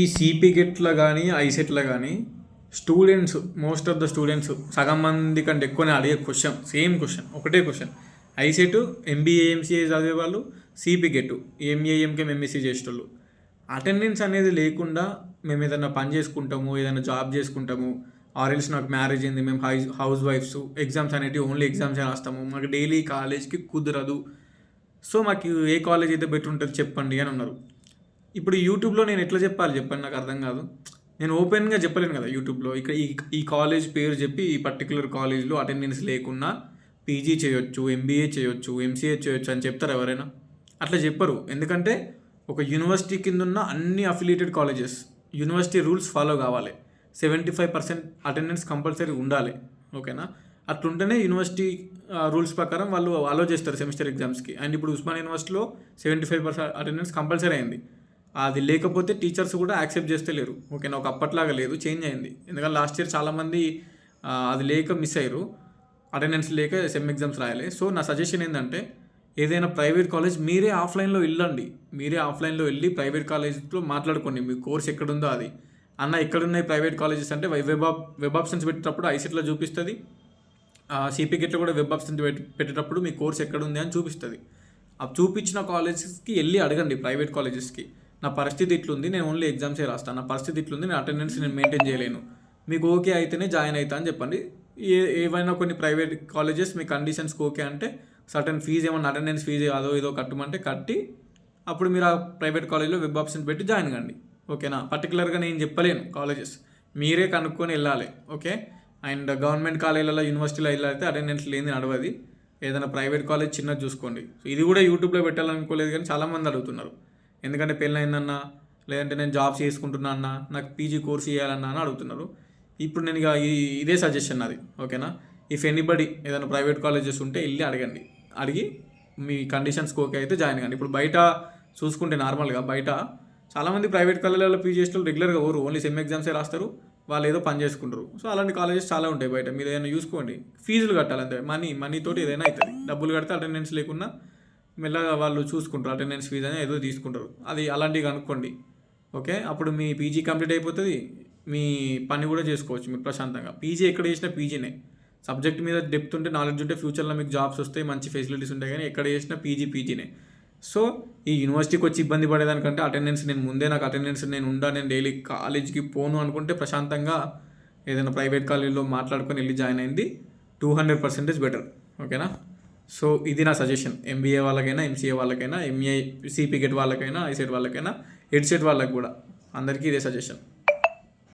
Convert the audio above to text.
ఈ సిపి గెట్లో కానీ ఐసెట్లో కానీ students most of the students సగం మంది కంటే ఎక్కువనే అడిగే క్వశ్చన్ సేమ్ క్వశ్చన్ ఒకటే క్వశ్చన్ ఐసెట్ ఎంబీఏ ఎంసీఏ చదివే వాళ్ళు సిపి గెట్ ఎంఏఎంకేం ఎంఎస్సీ చేసేటోళ్ళు. అటెండెన్స్ అనేది లేకుండా మేము ఏదైనా పని చేసుకుంటాము ఏదైనా జాబ్ చేసుకుంటాము ఆర్ఎల్స్ నాకు మ్యారేజ్ అయింది మేము హై హౌస్ వైఫ్స్ ఎగ్జామ్స్ అనేవి ఓన్లీ ఎగ్జామ్స్ రాస్తాము మాకు డైలీ కాలేజ్కి కుదరదు. సో మాకు ఏ కాలేజ్ అయితే బెటర్ ఉంటుంది చెప్పండి అని అన్నారు. ఇప్పుడు యూట్యూబ్లో నేను ఎట్లా చెప్పాలి చెప్పండి నాకు అర్థం కాదు. నేను ఓపెన్గా చెప్పలేను కదా యూట్యూబ్లో. ఇక్కడ ఈ ఈ కాలేజ్ పేరు చెప్పి ఈ పర్టికులర్ కాలేజ్లో అటెండెన్స్ లేకున్నా పీజీ చేయొచ్చు ఎంబీఏ చేయొచ్చు ఎంసీఏ చేయొచ్చు అని చెప్తారు ఎవరైనా? అట్లా చెప్పరు. ఎందుకంటే ఒక యూనివర్సిటీ కింద ఉన్న అన్ని affiliated colleges university rules follow కావాలి. Seventy five percent attendance compulsory ఉండాలి. ఓకేనా? అట్లుంటేనే యూనివర్సిటీ రూల్స్ ప్రకారం వాళ్ళు అలో చేస్తారు సెమిస్టర్ ఎగ్జామ్స్కి. అండ్ ఇప్పుడు ఉస్మాన్ యూనివర్సిటీలో seventy five percent attendance compulsory అయింది. అది లేకపోతే టీచర్స్ కూడా యాక్సెప్ట్ చేస్తే లేరు ఓకేనా ఒక అప్పట్లాగా లేదు చేంజ్ అయింది. ఎందుకంటే లాస్ట్ ఇయర్ చాలామంది అది లేక మిస్ అయ్యారు. అటెండెన్స్ లేక సెమ్ ఎగ్జామ్స్ రాయాలి. సో నా సజెషన్ ఏంటంటే ఏదైనా ప్రైవేట్ కాలేజ్ మీరే ఆఫ్లైన్లో వెళ్ళండి. మీరే ఆఫ్లైన్లో వెళ్ళి ప్రైవేట్ కాలేజ్లో మాట్లాడుకోండి. మీ కోర్స్ ఎక్కడుందో అది. అన్న ఎక్కడున్నాయి ప్రైవేట్ కాలేజెస్ అంటే వెబ్ ఆప్ వెబ్ ఆప్షన్స్ పెట్టేటప్పుడు ఐసెట్లో చూపిస్తుంది. సిపి గెట్లో కూడా వెబ్ ఆప్షన్స్ పెట్టి పెట్టేటప్పుడు మీ కోర్స్ ఎక్కడ ఉంది అని చూపిస్తుంది. ఆ చూపించిన కాలేజెస్కి వెళ్ళి అడగండి ప్రైవేట్ కాలేజెస్కి నా పరిస్థితి ఇట్లుంది నేను ఓన్లీ ఎగ్జామ్సే రాస్తాను నా పరిస్థితి ఇట్లుంది నేను అటెండెన్స్ నేను మెయింటైన్ చేయలేను. మీకు ఓకే అయితేనే జాయిన్ అవుతా అని చెప్పండి. ఏ ఏవైనా కొన్ని ప్రైవేట్ కాలేజెస్ మీ కండిషన్స్కి ఓకే అంటే సర్టన్ ఫీజు ఏమన్నా అటెండెన్స్ ఫీజు అదో ఏదో కట్టమంటే కట్టి అప్పుడు మీరు ఆ ప్రైవేట్ కాలేజ్లో వెబ్ ఆప్షన్ పెట్టి జాయిన్ కండి. ఓకేనా పర్టికులర్గా నేను చెప్పలేను కాలేజెస్ మీరే కనుక్కొని వెళ్ళాలి. ఓకే అండ్ గవర్నమెంట్ కాలేజీలలో యూనివర్సిటీలో అయితే అటెండెన్స్ లేని నడవది. ఏదైనా ప్రైవేట్ కాలేజ్ చిన్నది చూసుకోండి. సో ఇది కూడా యూట్యూబ్లో పెట్టాలనుకోలేదు కానీ చాలామంది అడుగుతున్నారు. ఎందుకంటే పెళ్ళైందన్నా లేదంటే నేను జాబ్స్ చేసుకుంటున్నా అన్న నాకు పీజీ కోర్స్ చేయాలన్నా అని అడుగుతున్నారు. ఇప్పుడు నేను ఇక ఈ- ఇదే సజెషన్ నాది ఓకేనా? ఇఫ్ ఎనీబడి ఏదైనా ప్రైవేట్ కాలేజెస్ ఉంటే వెళ్ళి అడగండి. అడిగి మీ కండిషన్స్కి ఓకే అయితే జాయిన్ కండి ఇప్పుడు బయట చూసుకుంటే నార్మల్గా బయట చాలామంది ప్రైవేట్ కాలేజీలలో పీజీ చేసిన రెగ్యులర్గా ఓరు ఓన్లీ సెమ్ ఎగ్జామ్సే రాస్తారు. వాళ్ళు ఏదో పని చేసుకుంటారు. సో అలాంటి కాలేజెస్ చాలా ఉంటాయి బయట. మీరు ఏదైనా చూసుకోండి ఫీజులు కట్టాలంటే మనీ మనీ తోటి ఏదైనా అవుతుంది. డబ్బులు కడితే అటెండెన్స్ లేకుండా మెల్లగా వాళ్ళు చూసుకుంటారు. అటెండెన్స్ ఫీజు అని ఏదో తీసుకుంటారు. అది అలాంటివి కనుక్కోండి. ఓకే? అప్పుడు మీ పీజీ కంప్లీట్ అయిపోతుంది. మీ పని కూడా చేసుకోవచ్చు మీరు ప్రశాంతంగా. పీజీ ఎక్కడ చేసినా పీజీనే. సబ్జెక్ట్ మీద డెప్త్ ఉంటే నాలెడ్జ్ ఉంటే ఫ్యూచర్లో మీకు జాబ్స్ వస్తాయి మంచి ఫెసిలిటీస్ ఉంటాయి కానీ ఎక్కడ చేసినా పీజీ పీజీనే. సో ఈ యూనివర్సిటీకి వచ్చి ఇబ్బంది పడేదానికంటే అటెండెన్స్ నేను ముందే నాకు అటెండెన్స్ నేను ఉండా నేను డైలీ కాలేజ్కి పోను అనుకుంటే ప్రశాంతంగా ఏదైనా ప్రైవేట్ కాలేజీలో మాట్లాడుకొని వెళ్ళి జాయిన్ అయింది టూ హండ్రెడ్ పర్సెంటేజ్ బెటర్. ఓకేనా? సో ఇది నా సజెషన్. ఎంబీఏ వాళ్ళకైనా ఎంసీఏ వాళ్ళకైనా ఎంఏ సిపి గెట్ వాళ్ళకైనా ఐసెట్ వాళ్ళకైనా హెడ్సెట్ వాళ్ళకి కూడా. అందరికీ ఇదే సజెషన్.